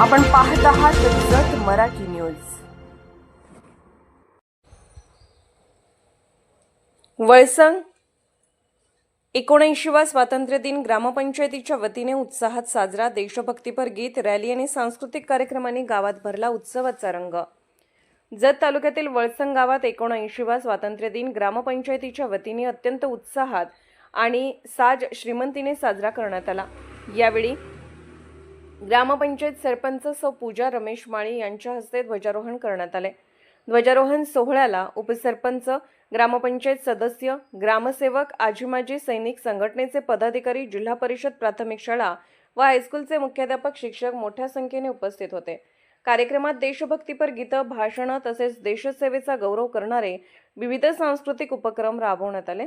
आपण पाहत आहात जत मराठी न्यूज. वळसंग. एकोणऐंशीवा स्वातंत्र्य दिन ग्रामपंचायतीच्या वतीने उत्साहात साजरा देशभक्तीपर गीत रॅली आणि सांस्कृतिक कार्यक्रमांनी गावात भरला उत्सवाचा रंग. जत तालुक्यातील वळसंग गावात एकोणऐंशीवा स्वातंत्र्य दिन ग्रामपंचायतीच्या वतीने अत्यंत उत्साहात आणि साज श्रीमंतीने साजरा करण्यात आला. यावेळी ग्रामपंचायत सरपंच सौ पूजा रमेश माळी यांच्या हस्ते ध्वजारोहण करण्यात आले. ध्वजारोहण सोहळ्याला उपसरपंच ग्रामपंचायत सदस्य ग्रामसेवक आजीमाजी सैनिक संघटनेचे पदाधिकारी जिल्हा परिषद प्राथमिक शाळा व हायस्कूलचे मुख्याध्यापक शिक्षक मोठ्या संख्येने उपस्थित होते. कार्यक्रमात देशभक्तीपर गीतं भाषणं तसेच देशसेवेचा गौरव करणारे विविध सांस्कृतिक उपक्रम राबवण्यात आले.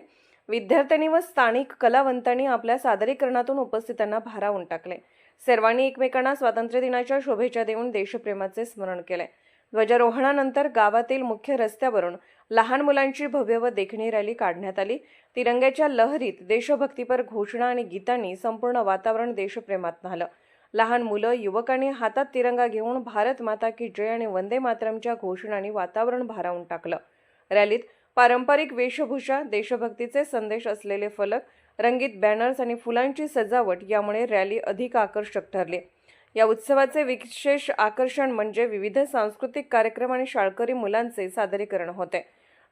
विद्यार्थ्यांनी व स्थानिक कलावंतांनी आपल्या सादरीकरणातून उपस्थितांना भारावून टाकले. सर्वांनी एकमेकांना स्वातंत्र्य दिनाच्या शुभेच्छा देऊन देशप्रेमाचे स्मरण केले. ध्वजारोहणानंतर गावातील मुख्य रस्त्यावरून लहान मुलांची भव्य व देखणी रॅली काढण्यात आली. तिरंग्याच्या लहरीत देशभक्तीपर घोषणा आणि गीतांनी संपूर्ण वातावरण देशप्रेमात न्हालं. लहान मुलं युवकांनी हातात तिरंगा घेऊन भारत माता की जय आणि वंदे मातरमच्या घोषणाने वातावरण भारावून टाकलं. रॅलीत पारंपरिक वेशभूषा देशभक्तीचे संदेश असलेले फलक रंगीत बॅनर्स आणि फुलांची सजावट यामुळे रॅली अधिक आकर्षक ठरली. या उत्सवाचे विशेष आकर्षण म्हणजे विविध सांस्कृतिक कार्यक्रम आणि शाळकरी मुलांचे सादरीकरण होते.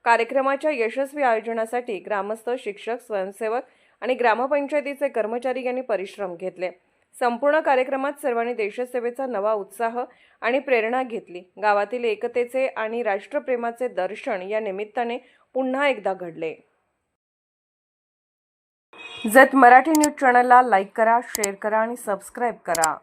कार्यक्रमाच्या यशस्वी आयोजनासाठी ग्रामस्थ शिक्षक स्वयंसेवक आणि ग्रामपंचायतीचे कर्मचारी यांनी परिश्रम घेतले. संपूर्ण कार्यक्रमात सर्वांनी देशसेवेचा नवा उत्साह आणि प्रेरणा घेतली. गावातील एकतेचे आणि राष्ट्रप्रेमाचे दर्शन या निमित्ताने पुन्हा एकदा घडले. जत मराठी न्यूज चॅनलला लाईक करा शेअर करा आणि सबस्क्राईब करा.